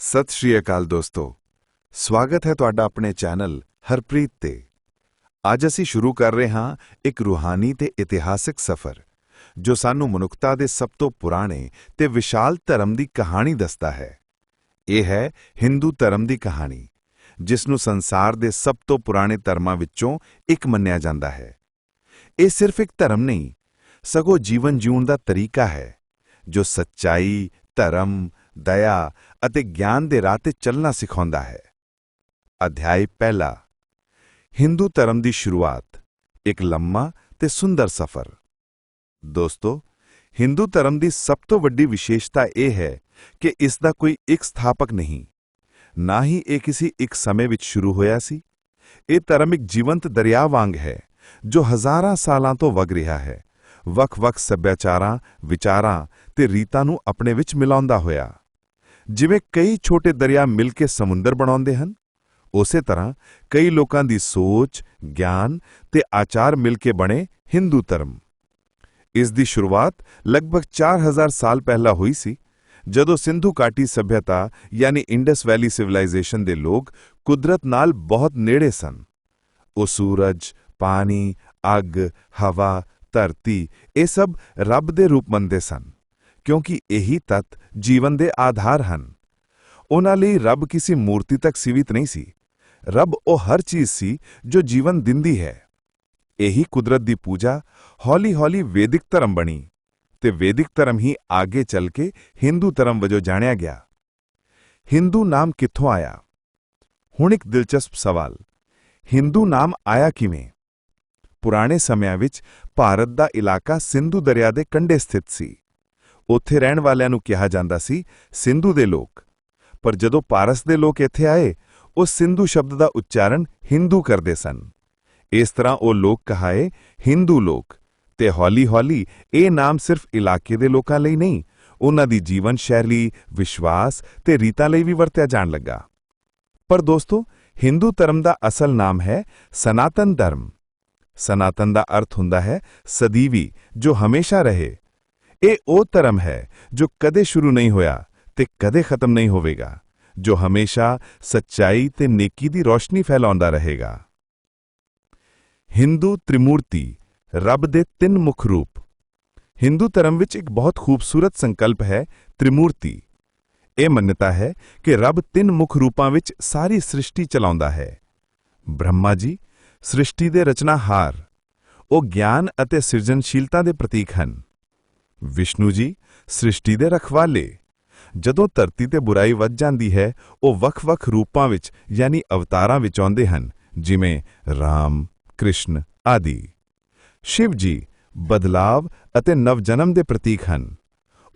ਸਤਿ ਸ਼੍ਰੀ ਅਕਾਲ ਦੋਸਤੋ। ਸਵਾਗਤ ਹੈ ਤੁਹਾਡਾ ਆਪਣੇ ਚੈਨਲ ਹਰਪ੍ਰੀਤ ਤੇ। ਅੱਜ ਅਸੀਂ ਸ਼ੁਰੂ ਕਰ ਰਹੇ ਹਾਂ ਇੱਕ ਰੂਹਾਨੀ ਤੇ ਇਤਿਹਾਸਿਕ ਸਫ਼ਰ, ਜੋ ਸਾਨੂੰ ਮਨੁੱਖਤਾ ਦੇ ਸਭ ਤੋਂ ਪੁਰਾਣੇ ਤੇ ਵਿਸ਼ਾਲ ਧਰਮ ਦੀ ਕਹਾਣੀ ਦੱਸਦਾ ਹੈ। ਇਹ ਹੈ ਹਿੰਦੂ ਧਰਮ ਦੀ ਕਹਾਣੀ ਜਿਸ ਨੂੰ ਸੰਸਾਰ ਦੇ ਸਭ ਤੋਂ ਪੁਰਾਣੇ ਧਰਮਾਂ ਵਿੱਚੋਂ ਇੱਕ ਮੰਨਿਆ ਜਾਂਦਾ ਹੈ। ਇਹ ਸਿਰਫ ਇੱਕ ਧਰਮ ਨਹੀਂ, ਸਗੋਂ ਜੀਵਨ ਜਿਉਣ ਦਾ ਤਰੀਕਾ ਹੈ, ਜੋ ਸੱਚਾਈ, ਧਰਮ ਦਇਆ ਅਤੇ ਗਿਆਨ ਦੇ ਰਾਹ ਤੇ ਚੱਲਣਾ ਸਿਖਾਉਂਦਾ ਹੈ। ਅਧਿਆਇ ਪਹਿਲਾ। ਹਿੰਦੂ ਧਰਮ ਦੀ ਸ਼ੁਰੂਆਤ। ਇੱਕ ਲੰਮਾ ਤੇ ਸੁੰਦਰ ਸਫ਼ਰ। ਦੋਸਤੋ, ਹਿੰਦੂ ਧਰਮ ਦੀ ਸਭ ਤੋਂ ਵੱਡੀ ਵਿਸ਼ੇਸ਼ਤਾ ਇਹ ਹੈ ਕਿ ਇਸ ਦਾ ਕੋਈ ਇੱਕ ਸਥਾਪਕ ਨਹੀਂ। ਨਾ ਹੀ ਇਹ ਕਿਸੇ ਇੱਕ ਸਮੇਂ ਵਿੱਚ ਸ਼ੁਰੂ ਹੋਇਆ ਸੀ। ਇਹ ਧਰਮ ਇੱਕ ਜੀਵੰਤ ਦਰਿਆ ਵਾਂਗ ਹੈ, ਜੋ ਹਜ਼ਾਰਾਂ ਸਾਲਾਂ ਤੋਂ ਵਗ ਰਿਹਾ ਹੈ। ਵੱਖ-ਵੱਖ ਸੱਭਿਆਚਾਰਾਂ, ਵਿਚਾਰਾਂ ਤੇ ਰੀਤਾਂ ਨੂੰ ਆਪਣੇ ਵਿੱਚ ਮਿਲਾਉਂਦਾ ਹੋਇਆ। ਜਿਵੇਂ ਕਈ ਛੋਟੇ ਦਰਿਆ ਮਿਲ ਕੇ ਸਮੁੰਦਰ ਬਣਾਉਂਦੇ ਹਨ, ਉਸੇ ਤਰ੍ਹਾਂ ਕਈ ਲੋਕਾਂ ਦੀ ਸੋਚ, ਗਿਆਨ ਤੇ ਆਚਾਰ ਮਿਲ ਕੇ ਬਣੇ ਹਿੰਦੂ ਧਰਮ। ਇਸ ਦੀ ਸ਼ੁਰੂਆਤ ਲਗਭਗ 4000 ਸਾਲ ਪਹਿਲਾਂ ਹੋਈ ਸੀ, ਜਦੋਂ ਸਿੰਧੂ ਘਾਟੀ ਸਭਿਅਤਾ ਯਾਨੀ ਇੰਡਸ ਵੈਲੀ ਸਿਵਲਾਈਜੇਸ਼ਨ ਦੇ ਲੋਕ ਕੁਦਰਤ ਨਾਲ ਬਹੁਤ ਨੇੜੇ ਸਨ। ਉਹ ਸੂਰਜ, ਪਾਣੀ, ਅੱਗ, ਹਵਾ, ਧਰਤੀ, ਇਹ ਸਭ ਰੱਬ ਦੇ ਰੂਪ ਮੰਨਦੇ ਸਨ। ਕਿਉਂਕਿ ਇਹੀ ਤੱਤ ਜੀਵਨ ਦੇ ਆਧਾਰ ਹਨ। ਉਹਨਾਂ ਲਈ ਰੱਬ ਕਿਸੇ ਮੂਰਤੀ ਤੱਕ ਸੀਵਿਤ ਨਹੀਂ ਸੀ। ਰੱਬ ਉਹ ਹਰ ਚੀਜ਼ ਸੀ ਜੋ ਜੀਵਨ ਦਿੰਦੀ ਹੈ। ਇਹੀ ਕੁਦਰਤ ਦੀ ਪੂਜਾ, ਹੌਲੀ-ਹੌਲੀ ਵੈਦਿਕ ਧਰਮ ਬਣੀ ਤੇ ਵੈਦਿਕ ਧਰਮ ਹੀ ਅੱਗੇ ਚੱਲ ਕੇ ਹਿੰਦੂ ਧਰਮ ਵਜੋਂ ਜਾਣਿਆ ਗਿਆ। ਹਿੰਦੂ ਨਾਮ ਕਿੱਥੋਂ ਆਇਆ? ਹੁਣ ਇੱਕ ਦਿਲਚਸਪ ਸਵਾਲ, ਹਿੰਦੂ ਨਾਮ ਆਇਆ ਕਿਵੇਂ? ਪੁਰਾਣੇ ਸਮਿਆਂ ਵਿੱਚ ਭਾਰਤ ਦਾ ਇਲਾਕਾ ਸਿੰਧੂ ਦਰਿਆ ਦੇ ਕੰਢੇ ਸਥਿਤ ਸੀ। ਉੱਥੇ ਰਹਿਣ ਵਾਲਿਆਂ ਨੂੰ ਕਿਹਾ ਜਾਂਦਾ ਸੀ, ਸਿੰਧੂ ਦੇ ਲੋਕ। ਪਰ ਜਦੋਂ ਪਾਰਸ ਦੇ ਲੋਕ ਇੱਥੇ ਆਏ, ਉਹ ਸਿੰਧੂ ਸ਼ਬਦ ਦਾ ਉਚਾਰਨ ਹਿੰਦੂ ਕਰਦੇ ਸਨ। ਇਸ ਤਰ੍ਹਾਂ ਉਹ ਲੋਕ ਕਹਾਏ, ਹਿੰਦੂ ਲੋਕ। ਤੇ ਹੌਲੀ-ਹੌਲੀ ਇਹ ਨਾਮ ਸਿਰਫ ਇਲਾਕੇ ਦੇ ਲੋਕਾਂ ਲਈ ਨਹੀਂ, ਉਹਨਾਂ ਦੀ ਜੀਵਨ ਸ਼ੈਲੀ, ਵਿਸ਼ਵਾਸ ਤੇ ਰੀਤਾਂ ਲਈ ਵੀ ਵਰਤਿਆ ਜਾਣ ਲੱਗਾ। ਪਰ ਦੋਸਤੋ, ਹਿੰਦੂ ਧਰਮ ਦਾ ਅਸਲ ਨਾਮ ਹੈ ਸਨਾਤਨ ਧਰਮ। ਸਨਾਤਨ ਦਾ ਅਰਥ ਹੁੰਦਾ ਹੈ ਸਦੀਵੀ, ਜੋ ਹਮੇਸ਼ਾ ਰਹੇ। ਇਹ ਉਹ ਧਰਮ ਹੈ ਜੋ ਕਦੇ ਸ਼ੁਰੂ ਨਹੀਂ ਹੋਇਆ ਤੇ ਕਦੇ ਖਤਮ ਨਹੀਂ ਹੋਵੇਗਾ, ਜੋ ਹਮੇਸ਼ਾ ਸੱਚਾਈ ਤੇ ਨੇਕੀ ਦੀ ਰੋਸ਼ਨੀ ਫੈਲਾਉਂਦਾ ਰਹੇਗਾ। ਹਿੰਦੂ ਤ੍ਰਿਮੂਰਤੀ, ਰੱਬ ਦੇ ਤਿੰਨ ਮੁੱਖ ਰੂਪ। ਹਿੰਦੂ ਧਰਮ ਵਿੱਚ ਇੱਕ ਬਹੁਤ ਖੂਬਸੂਰਤ ਸੰਕਲਪ ਹੈ ਤ੍ਰਿਮੂਰਤੀ। ਇਹ ਮੰਨਤਾ ਹੈ ਕਿ ਰੱਬ ਤਿੰਨ ਮੁੱਖ ਰੂਪਾਂ ਵਿੱਚ ਸਾਰੀ ਸ੍ਰਿਸ਼ਟੀ ਚਲਾਉਂਦਾ ਹੈ। ਬ੍ਰਹਮਾ ਜੀ, ਸ੍ਰਿਸ਼ਟੀ ਦੇ ਰਚਨਾਹਾਰ। ਉਹ ਗਿਆਨ ਅਤੇ ਸਿਰਜਣਸ਼ੀਲਤਾ ਦੇ ਪ੍ਰਤੀਕ ਹਨ। ਵਿਸ਼ਨੂੰ ਜੀ, ਸ੍ਰਿਸ਼ਟੀ ਦੇ ਰਖਵਾਲੇ। ਜਦੋਂ ਧਰਤੀ ਤੇ ਬੁਰਾਈ ਵੱਧ ਜਾਂਦੀ ਹੈ, ਉਹ ਵੱਖ-ਵੱਖ ਰੂਪਾਂ ਵਿੱਚ, ਯਾਨੀ ਅਵਤਾਰਾਂ ਵਿੱਚ ਆਉਂਦੇ ਹਨ, ਜਿਵੇਂ ਰਾਮ, ਕ੍ਰਿਸ਼ਨ ਆਦਿ। ਸ਼ਿਵ ਜੀ ਬਦਲਾਵ ਅਤੇ ਨਵਜਨਮ ਦੇ ਪ੍ਰਤੀਕ ਹਨ।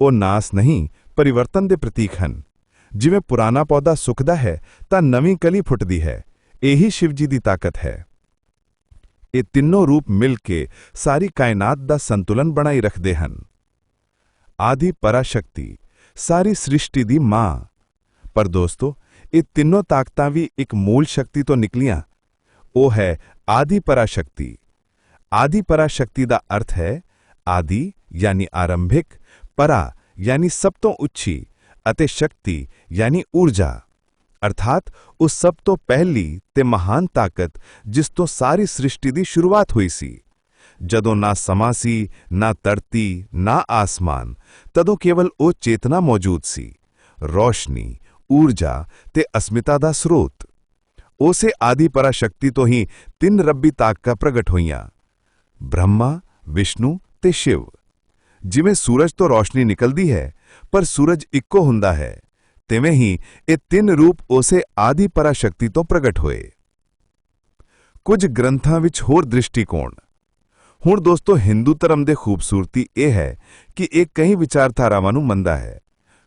ਉਹ ਨਾਸ ਨਹੀਂ, ਪਰਿਵਰਤਨ ਦੇ ਪ੍ਰਤੀਕ ਹਨ। ਜਿਵੇਂ ਪੁਰਾਣਾ ਪੌਦਾ ਸੁੱਕਦਾ ਹੈ, ਤਾਂ ਨਵੀਂ ਕਲੀ ਫੁੱਟਦੀ ਹੈ। ਇਹੀ ਸ਼ਿਵ ਜੀ ਦੀ ਤਾਕਤ ਹੈ। ਇਹ ਤਿੰਨੋਂ ਰੂਪ ਮਿਲ ਕੇ ਸਾਰੀ ਕਾਇਨਾਤ ਦਾ ਸੰਤੁਲਨ ਬਣਾਈ ਰੱਖਦੇ ਹਨ। ਆਦਿ ਪਰਾਸ਼ਕਤੀ, ਸਾਰੀ ਸ੍ਰਿਸ਼ਟੀ ਦੀ ਮਾਂ। ਪਰ ਦੋਸਤੋ, ਇਹ ਤਿੰਨੋਂ ਤਾਕਤਾਂ ਵੀ ਇੱਕ ਮੂਲ ਸ਼ਕਤੀ ਤੋਂ ਨਿਕਲੀਆਂ। ਉਹ ਹੈ ਆਦਿ ਪਰਾਸ਼ਕਤੀ। ਆਦਿ ਪਰਾਸ਼ਕਤੀ ਦਾ ਅਰਥ ਹੈ ਆਦਿ, ਯਾਨੀ ਆਰੰਭਿਕ, ਪਰਾ, ਯਾਨੀ ਸਭ ਤੋਂ ਉੱਚੀ ਅਤੇ ਸ਼ਕਤੀ, ਯਾਨੀ ਊਰਜਾ। ਅਰਥਾਤ ਉਸ ਸਭ ਤੋਂ ਪਹਿਲੀ ਤੇ ਮਹਾਨ ਤਾਕਤ ਜਿਸ ਤੋਂ ਸਾਰੀ ਸ੍ਰਿਸ਼ਟੀ ਦੀ ਸ਼ੁਰੂਆਤ ਹੋਈ ਸੀ। ਜਦੋਂ ਨਾ ਸਮਾਂ ਸੀ, ਨਾ ਧਰਤੀ, ਨਾ ਆਸਮਾਨ, ਤਦੋਂ ਕੇਵਲ ਉਹ ਚੇਤਨਾ ਮੌਜੂਦ ਸੀ, ਰੋਸ਼ਨੀ, ਊਰਜਾ ਤੇ ਅਸਮਿਤਾ ਦਾ ਸਰੋਤ। ਉਸੇ ਆਦਿ ਪਰਾਸ਼ਕਤੀ ਤੋਂ ਹੀ ਤਿੰਨ ਰੱਬੀ ਤਾਕਤਾਂ ਪ੍ਰਗਟ ਹੋਈਆਂ, ਬ੍ਰਹਮਾ, ਵਿਸ਼ਨੂੰ ਤੇ ਸ਼ਿਵ। ਜਿਵੇਂ ਸੂਰਜ ਤੋਂ ਰੋਸ਼ਨੀ ਨਿਕਲਦੀ ਹੈ, ਪਰ ਸੂਰਜ ਇੱਕੋ ਹੁੰਦਾ ਹੈ, ਤਿਵੇਂ ਹੀ ਇਹ ਤਿੰਨ ਰੂਪ ਉਸੇ ਆਦਿ ਪਰਾਸ਼ਕਤੀ ਤੋਂ ਪ੍ਰਗਟ ਹੋਏ। ਕੁਝ ਗ੍ਰੰਥਾਂ ਵਿੱਚ ਹੋਰ ਦ੍ਰਿਸ਼ਟੀਕੋਣ ਹੁਣ ਦੋਸਤੋ ਹਿੰਦੂ ਧਰਮ ਦੇ ਖੂਬਸੂਰਤੀ ਇਹ ਹੈ ਕਿ ਇਹ ਕਈ ਵਿਚਾਰਧਾਰਾਵਾਂ ਨੂੰ ਮੰਨਦਾ ਹੈ।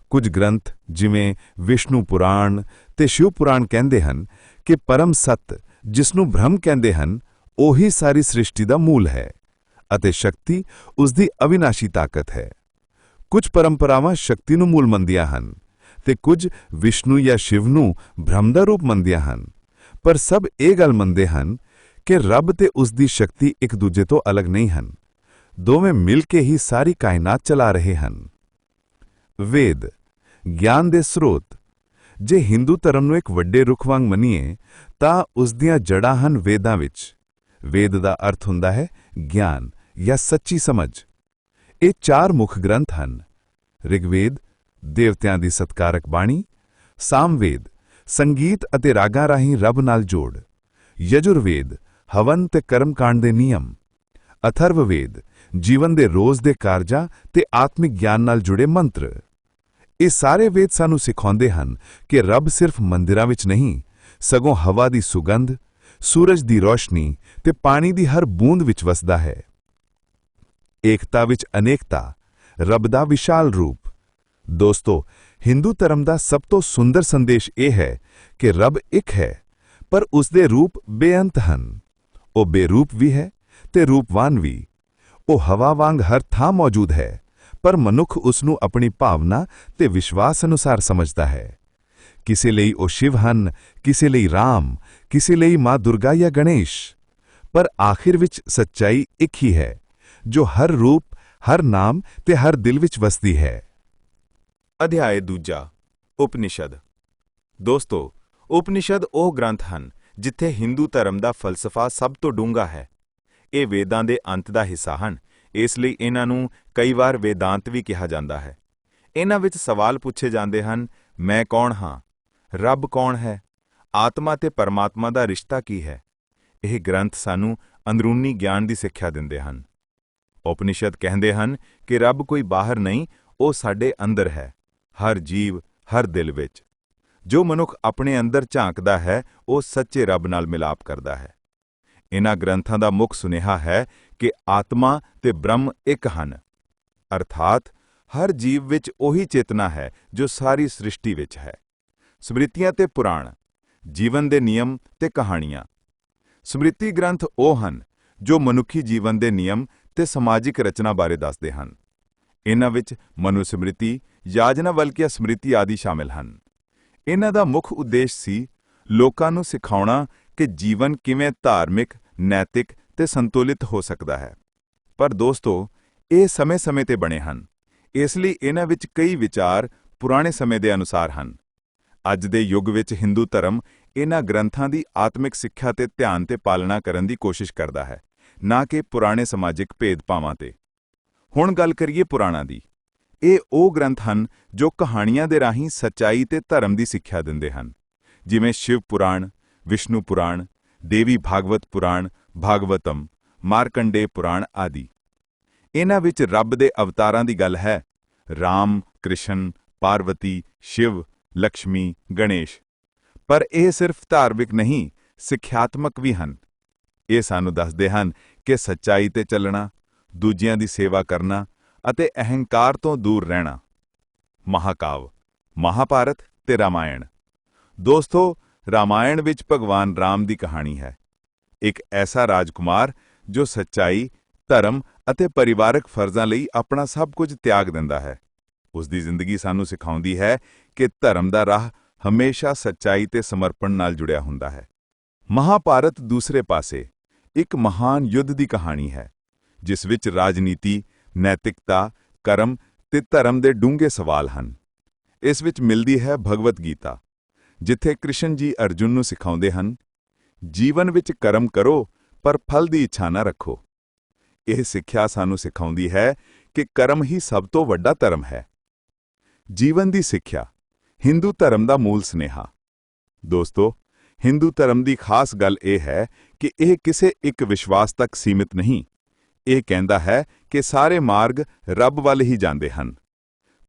ਕੁਝ ਗ੍ਰੰਥ ਜਿਵੇਂ ਵਿਸ਼ਨੂੰ ਪੁਰਾਣ ਤੇ ਸ਼ਿਵ ਪੁਰਾਣ ਕਹਿੰਦੇ ਹਨ ਕਿ ਪਰਮ ਸੱਤ ਜਿਸ ਨੂੰ ਬ੍ਰਹਮ ਕਹਿੰਦੇ ਹਨ, ਉਹੀ ਸਾਰੀ ਸ੍ਰਿਸ਼ਟੀ ਦਾ ਮੂਲ ਹੈ ਅਤੇ ਸ਼ਕਤੀ ਉਸ ਦੀ ਅਵਿਨਾਸ਼ੀ ਤਾਕਤ ਹੈ। ਕੁਝ ਪਰੰਪਰਾਵਾਂ ਸ਼ਕਤੀ ਨੂੰ ਮੂਲ ਮੰਨਦੀਆਂ ਹਨ ਤੇ ਕੁਝ ਵਿਸ਼ਨੂੰ ਜਾਂ ਸ਼ਿਵ ਨੂੰ ਬ੍ਰਹਮ ਦਾ ਰੂਪ ਮੰਨਦੀਆਂ ਹਨ। ਪਰ ਸਭ ਇਹ ਗੱਲ ਮੰਨਦੇ ਹਨ ਕਿ ਰੱਬ ਤੇ ਉਸ ਦੀ ਸ਼ਕਤੀ ਇੱਕ ਦੂਜੇ ਤੋਂ ਅਲੱਗ ਨਹੀਂ ਹਨ। ਦੋਵੇਂ ਮਿਲ ਕੇ ਹੀ ਸਾਰੀ ਕਾਇਨਾਤ ਚਲਾ ਰਹੇ ਹਨ। ਵੇਦ, ਗਿਆਨ ਦੇ ਸਰੋਤ। ਜੇ ਹਿੰਦੂ ਧਰਮ ਨੂੰ ਇੱਕ ਵੱਡੇ ਰੁੱਖ ਵਾਂਗ ਮੰਨੀਏ, ਤਾਂ ਉਸ ਦੀਆਂ ਜੜ੍ਹਾਂ ਹਨ ਵੇਦਾਂ ਵਿੱਚ। ਵੇਦ ਦਾ ਅਰਥ ਹੁੰਦਾ ਹੈ ਗਿਆਨ ਜਾਂ ਸੱਚੀ ਸਮਝ। ਇਹ ਚਾਰ ਮੁੱਖ ਗ੍ਰੰਥ ਹਨ। ਰਿਗਵੇਦ, ਦੇਵਤਿਆਂ ਦੀ ਸਤਕਾਰਕ ਬਾਣੀ, ਸਾਮਵੇਦ, ਸੰਗੀਤ ਅਤੇ ਰਾਗਾਂ ਰਾਹੀਂ ਰੱਬ ਨਾਲ ਜੋੜ। ਯਜੁਰਵੇਦ ਹਵਨ ਤੇ ਕਰਮਕਾਂਡ ਦੇ ਨਿਯਮ ਅਥਰਵਵੇਦ ਜੀਵਨ ਦੇ ਰੋਜ਼ ਦੇ ਕਾਰਜਾਂ ਤੇ ਆਤਮਿਕ ਗਿਆਨ ਨਾਲ ਜੁੜੇ ਮੰਤਰ। ਇਹ ਸਾਰੇ ਵੇਦ ਸਾਨੂੰ ਸਿਖਾਉਂਦੇ ਹਨ ਕਿ ਰੱਬ ਸਿਰਫ ਮੰਦਿਰਾਂ ਵਿੱਚ ਨਹੀਂ, ਸਗੋਂ ਹਵਾ ਦੀ ਸੁਗੰਧ, ਸੂਰਜ ਦੀ ਰੋਸ਼ਨੀ ਤੇ ਪਾਣੀ ਦੀ ਹਰ ਬੂੰਦ ਵਿੱਚ ਵਸਦਾ ਹੈ। ਏਕਤਾ ਵਿੱਚ ਅਨੇਕਤਾ, ਰੱਬ ਦਾ ਵਿਸ਼ਾਲ ਰੂਪ। ਦੋਸਤੋ, ਹਿੰਦੂ ਧਰਮ ਦਾ ਸਭ ਤੋਂ ਸੁੰਦਰ ਸੰਦੇਸ਼ ਇਹ ਹੈ ਕਿ ਰੱਬ ਇੱਕ ਹੈ, ਪਰ ਉਸ ਦੇ ਰੂਪ ਬੇਅੰਤ ਹਨ। ਉਹ ਬੇਰੂਪ ਵੀ ਹੈ ਤੇ ਰੂਪਵਾਨ ਵੀ। ਉਹ ਹਵਾ ਵਾਂਗ ਹਰ ਥਾਂ ਮੌਜੂਦ ਹੈ, ਪਰ ਮਨੁੱਖ ਉਸ ਨੂੰ ਆਪਣੀ ਭਾਵਨਾ ਤੇ ਵਿਸ਼ਵਾਸ ਅਨੁਸਾਰ ਸਮਝਦਾ ਹੈ। ਕਿਸੇ ਲਈ ਉਹ ਸ਼ਿਵ ਹਨ, ਕਿਸੇ ਲਈ ਰਾਮ, ਕਿਸੇ ਲਈ ਮਾਂ ਦੁਰਗਾ ਜਾਂ ਗਣੇਸ਼। ਪਰ ਆਖਿਰ ਵਿੱਚ ਸੱਚਾਈ ਇੱਕ ਹੀ ਹੈ, ਜੋ ਹਰ ਰੂਪ, ਹਰ ਨਾਮ ਤੇ ਹਰ ਦਿਲ ਵਿੱਚ ਵਸਦੀ ਹੈ। ਅਧਿਆਇ ਦੂਜਾ, ਉਪਨਿਸ਼ਦ। ਦੋਸਤੋ, ਉਪਨਿਸ਼ਦ ਉਹ ਗ੍ਰੰਥ ਹਨ ਜਿੱਥੇ ਹਿੰਦੂ ਧਰਮ ਦਾ ਫਲਸਫਾ ਸਭ ਤੋਂ ਡੂੰਘਾ ਹੈ। ਇਹ ਵੇਦਾਂ ਦੇ ਅੰਤ ਦਾ ਹਿੱਸਾ ਹਨ। ਇਸ ਲਈ ਇਹਨਾਂ ਨੂੰ ਕਈ ਵਾਰ ਵੇਦਾਂਤ ਵੀ ਕਿਹਾ ਜਾਂਦਾ ਹੈ। ਇਹਨਾਂ ਵਿੱਚ ਸਵਾਲ ਪੁੱਛੇ ਜਾਂਦੇ ਹਨ, ਮੈਂ ਕੌਣ ਹਾਂ? ਰੱਬ ਕੌਣ ਹੈ? ਆਤਮਾ ਤੇ ਪਰਮਾਤਮਾ ਦਾ ਰਿਸ਼ਤਾ ਕੀ ਹੈ? ਇਹ ਗ੍ਰੰਥ ਸਾਨੂੰ ਅੰਦਰੂਨੀ ਗਿਆਨ ਦੀ ਸਿੱਖਿਆ ਦਿੰਦੇ ਹਨ। ਉਪਨਿਸ਼ਦ ਕਹਿੰਦੇ ਹਨ ਕਿ ਰੱਬ ਕੋਈ ਬਾਹਰ ਨਹੀਂ, ਉਹ ਸਾਡੇ ਅੰਦਰ ਹੈ, ਹਰ ਜੀਵ, ਹਰ ਦਿਲ ਵਿੱਚ। ਜੋ ਮਨੁੱਖ ਆਪਣੇ ਅੰਦਰ ਝਾਂਕਦਾ ਹੈ, ਉਹ ਸੱਚੇ ਰੱਬ ਨਾਲ ਮਿਲਾਪ ਕਰਦਾ ਹੈ। ਇਹਨਾਂ ਗ੍ਰੰਥਾਂ ਦਾ ਮੁੱਖ ਸੁਨੇਹਾ ਹੈ ਕਿ ਆਤਮਾ ਤੇ ਬ੍ਰਹਮ ਇੱਕ ਹਨ। ਅਰਥਾਤ, ਹਰ ਜੀਵ ਵਿੱਚ ਉਹੀ ਚੇਤਨਾ ਹੈ ਜੋ ਸਾਰੀ ਸ੍ਰਿਸ਼ਟੀ ਵਿੱਚ ਹੈ। ਸਮ੍ਰਿਤੀਆਂ ਤੇ ਪੁਰਾਣ, ਜੀਵਨ ਦੇ ਨਿਯਮ ਤੇ ਕਹਾਣੀਆਂ। ਸਮ੍ਰਿਤੀ ਗ੍ਰੰਥ ਉਹ ਹਨ ਜੋ ਮਨੁੱਖੀ ਜੀਵਨ ਦੇ ਨਿਯਮ ਤੇ ਸਮਾਜਿਕ ਰਚਨਾ ਬਾਰੇ ਦੱਸਦੇ ਹਨ। ਇਹਨਾਂ ਵਿੱਚ ਮਨੁ ਸਮ੍ਰਿਤੀ ਯਾਜਨਾਵਲਕਿਆ ਸਮ੍ਰਿਤੀ ਆਦਿ ਸ਼ਾਮਿਲ ਹਨ। ਇਹਨਾਂ ਦਾ ਮੁੱਖ ਉਦੇਸ਼ ਸੀ ਲੋਕਾਂ ਨੂੰ ਸਿਖਾਉਣਾ ਕਿ ਜੀਵਨ ਕਿਵੇਂ ਧਾਰਮਿਕ, ਨੈਤਿਕ ਤੇ ਸੰਤੁਲਿਤ ਹੋ ਸਕਦਾ ਹੈ। ਪਰ ਦੋਸਤੋ, ਇਹ ਸਮੇਂ-ਸਮੇਂ ਤੇ ਬਣੇ ਹਨ। ਇਸ ਲਈ ਇਹਨਾਂ ਵਿੱਚ ਕਈ ਵਿਚਾਰ ਪੁਰਾਣੇ ਸਮੇਂ ਦੇ ਅਨੁਸਾਰ ਹਨ। ਅੱਜ ਦੇ ਯੁੱਗ ਵਿੱਚ ਹਿੰਦੂ ਧਰਮ ਇਹਨਾਂ ਗ੍ਰੰਥਾਂ ਦੀ ਆਤਮਿਕ ਸਿੱਖਿਆ ਤੇ ਧਿਆਨ ਤੇ ਪਾਲਣਾ ਕਰਨ ਦੀ ਕੋਸ਼ਿਸ਼ ਕਰਦਾ ਹੈ, ਨਾ ਕਿ ਪੁਰਾਣੇ ਸਮਾਜਿਕ ਭੇਦਭਾਵਾਂ ਤੇ। ਹੁਣ ਗੱਲ ਕਰੀਏ ਪੁਰਾਣਾ ਦੀ। ਇਹ ਉਹ ਗ੍ਰੰਥ ਹਨ ਜੋ ਕਹਾਣੀਆਂ ਦੇ ਰਾਹੀਂ ਸੱਚਾਈ ਤੇ ਧਰਮ ਦੀ ਸਿੱਖਿਆ ਦਿੰਦੇ ਹਨ। ਜਿਵੇਂ ਸ਼ਿਵ ਪੁਰਾਣ, ਵਿਸ਼ਨੂੰ ਪੁਰਾਣ, ਦੇਵੀ ਭਾਗਵਤ ਪੁਰਾਣ, ਭਾਗਵਤਮ, ਮਾਰਕੰਡੇ ਪੁਰਾਣ ਆਦਿ। ਇਹਨਾਂ ਵਿੱਚ ਰੱਬ ਦੇ ਅਵਤਾਰਾਂ ਦੀ ਗੱਲ ਹੈ। ਰਾਮ, ਕ੍ਰਿਸ਼ਨ, ਪਾਰਵਤੀ, ਸ਼ਿਵ ਲక్ష్ਮੀ ਗਣੇਸ਼। ਪਰ ਇਹ ਸਿਰਫ ਧਾਰਮਿਕ ਨਹੀਂ, ਸਿੱਖਿਆਤਮਕ ਵੀ ਹਨ। ਇਹ ਸਾਨੂੰ ਦੱਸਦੇ ਹਨ ਕਿ ਸੱਚਾਈ ਤੇ ਚੱਲਣਾ, ਦੂਜਿਆਂ ਦੀ ਸੇਵਾ ਕਰਨਾ ਅਤੇ ਅਹੰਕਾਰ ਤੋਂ ਦੂਰ ਰਹਿਣਾ। ਮਹਾਕਾਵ, ਮਹਾਭਾਰਤ ਤੇ ਰਾਮਾਇਣ। ਦੋਸਤੋ, ਰਾਮਾਇਣ ਵਿੱਚ ਭਗਵਾਨ ਰਾਮ ਦੀ ਕਹਾਣੀ ਹੈ। ਇੱਕ ਐਸਾ ਰਾਜਕੁਮਾਰ ਜੋ ਸੱਚਾਈ, ਧਰਮ ਅਤੇ ਪਰਿਵਾਰਕ ਫਰਜ਼ਾਂ ਲਈ ਆਪਣਾ ਸਭ ਕੁਝ ਤਿਆਗ ਦਿੰਦਾ ਹੈ। ਉਸ ਦੀ ਜ਼ਿੰਦਗੀ ਸਾਨੂੰ ਸਿਖਾਉਂਦੀ ਹੈ ਕਿ ਧਰਮ ਦਾ ਰਾਹ ਹਮੇਸ਼ਾ ਸੱਚਾਈ ਤੇ ਸਮਰਪਣ ਨਾਲ ਜੁੜਿਆ ਹੁੰਦਾ ਹੈ। ਮਹਾਭਾਰਤ ਦੂਸਰੇ ਪਾਸੇ ਇੱਕ ਮਹਾਨ ਯੁੱਧ ਦੀ ਕਹਾਣੀ ਹੈ, ਜਿਸ ਵਿੱਚ ਰਾਜਨੀਤੀ ਨੈਤਿਕਤਾ, ਕਰਮ ਤੇ ਧਰਮ ਦੇ ਡੂੰਘੇ ਸਵਾਲ ਹਨ। ਇਸ ਵਿੱਚ ਮਿਲਦੀ ਹੈ ਭਗਵਤ ਗੀਤਾ, ਜਿੱਥੇ ਕ੍ਰਿਸ਼ਨ ਜੀ ਅਰਜੁਨ ਨੂੰ ਸਿਖਾਉਂਦੇ ਹਨ, ਜੀਵਨ ਵਿੱਚ ਕਰਮ ਕਰੋ, ਪਰ ਫਲ ਦੀ ਇੱਛਾ ਨਾ ਰੱਖੋ। ਇਹ ਸਿੱਖਿਆ ਸਾਨੂੰ ਸਿਖਾਉਂਦੀ ਹੈ ਕਿ ਕਰਮ ਹੀ ਸਭ ਤੋਂ ਵੱਡਾ ਧਰਮ ਹੈ। ਜੀਵਨ ਦੀ ਸਿੱਖਿਆ, ਹਿੰਦੂ ਧਰਮ ਦਾ ਮੂਲ ਸਨੇਹਾ। ਦੋਸਤੋ, ਹਿੰਦੂ ਧਰਮ ਦੀ ਖਾਸ ਗੱਲ ਇਹ ਹੈ ਕਿ ਇਹ ਕਿਸੇ ਇੱਕ ਵਿਸ਼ਵਾਸ ਤੱਕ ਸੀਮਿਤ ਨਹੀਂ। ਇਹ ਕਹਿੰਦਾ ਹੈ ਕਿ ਸਾਰੇ ਮਾਰਗ ਰੱਬ ਵੱਲ ਹੀ ਜਾਂਦੇ ਹਨ।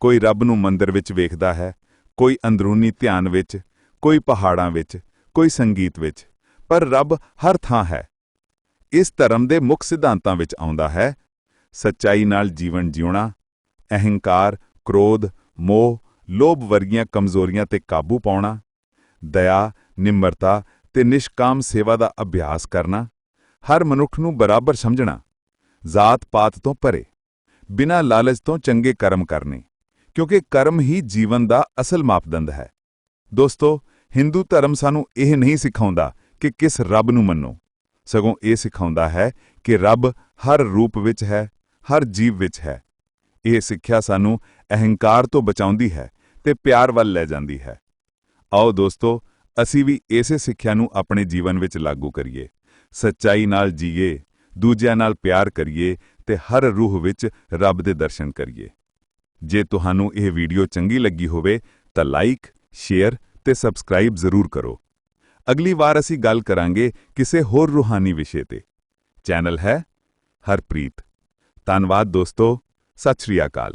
ਕੋਈ ਰੱਬ ਨੂੰ ਮੰਦਰ ਵਿੱਚ ਵੇਖਦਾ ਹੈ, ਕੋਈ ਅੰਦਰੂਨੀ ਧਿਆਨ ਵਿੱਚ, ਕੋਈ ਪਹਾੜਾਂ ਵਿੱਚ, ਕੋਈ ਸੰਗੀਤ ਵਿੱਚ, ਪਰ ਰੱਬ ਹਰ ਥਾਂ ਹੈ। ਇਸ ਧਰਮ ਦੇ ਮੁੱਖ ਸਿਧਾਂਤਾਂ ਵਿੱਚ ਆਉਂਦਾ ਹੈ, ਸੱਚਾਈ ਨਾਲ ਜੀਵਨ ਜਿਉਣਾ, ਅਹੰਕਾਰ, ਕ੍ਰੋਧ, ਮੋਹ, ਲੋਭ ਵਰਗੀਆਂ ਕਮਜ਼ੋਰੀਆਂ ਤੇ ਕਾਬੂ ਪਾਉਣਾ, ਦਇਆ, ਨਿਮਰਤਾ ਤੇ ਨਿਸ਼ਕਾਮ ਸੇਵਾ ਦਾ ਅਭਿਆਸ ਕਰਨਾ, ਹਰ ਮਨੁੱਖ ਨੂੰ ਬਰਾਬਰ ਸਮਝਣਾ। ਜ਼ਾਤ-ਪਾਤ ਤੋਂ ਪਰੇ, ਬਿਨਾਂ ਲਾਲਚ ਤੋਂ ਚੰਗੇ ਕਰਮ ਕਰਨੇ, ਕਿਉਂਕਿ ਕਰਮ ਹੀ ਜੀਵਨ ਦਾ ਅਸਲ ਮਾਪਦੰਡ ਹੈ। ਦੋਸਤੋ, ਹਿੰਦੂ ਧਰਮ ਸਾਨੂੰ ਇਹ ਨਹੀਂ ਸਿਖਾਉਂਦਾ ਕਿ ਕਿਸ ਰੱਬ ਨੂੰ ਮੰਨੋ। ਸਗੋਂ ਇਹ ਸਿਖਾਉਂਦਾ ਹੈ ਕਿ ਰੱਬ ਹਰ ਰੂਪ ਵਿੱਚ ਹੈ, ਹਰ ਜੀਵ ਵਿੱਚ ਹੈ। ਇਹ ਸਿੱਖਿਆ ਸਾਨੂੰ ਅਹੰਕਾਰ ਤੋਂ ਬਚਾਉਂਦੀ ਹੈ ਤੇ ਪਿਆਰ ਵੱਲ ਲੈ ਜਾਂਦੀ ਹੈ। ਆਓ ਦੋਸਤੋ, ਅਸੀਂ ਵੀ ਇਸੇ ਸਿੱਖਿਆ ਨੂੰ ਆਪਣੇ ਜੀਵਨ ਵਿੱਚ ਲਾਗੂ ਕਰੀਏ। ਸੱਚਾਈ ਨਾਲ ਜੀਏ। ਦੂਜਿਆਂ ਨਾਲ ਪਿਆਰ ਕਰੀਏ ਤੇ ਹਰ ਰੂਹ ਵਿੱਚ ਰੱਬ ਦੇ ਦਰਸ਼ਨ ਕਰੀਏ। ਜੇ ਤੁਹਾਨੂੰ ਇਹ ਵੀਡੀਓ ਚੰਗੀ ਲੱਗੀ ਹੋਵੇ ਤਾਂ ਲਾਈਕ, ਸ਼ੇਅਰ ਤੇ ਸਬਸਕ੍ਰਾਈਬ ਜ਼ਰੂਰ ਕਰੋ। ਅਗਲੀ ਵਾਰ ਅਸੀਂ ਗੱਲ ਕਰਾਂਗੇ ਕਿਸੇ ਹੋਰ ਰੂਹਾਨੀ ਵਿਸ਼ੇ ਤੇ। ਚੈਨਲ ਹੈ ਹਰਪ੍ਰੀਤ। ਧੰਨਵਾਦ ਦੋਸਤੋ, ਸਤਿ ਸ਼੍ਰੀ ਅਕਾਲ।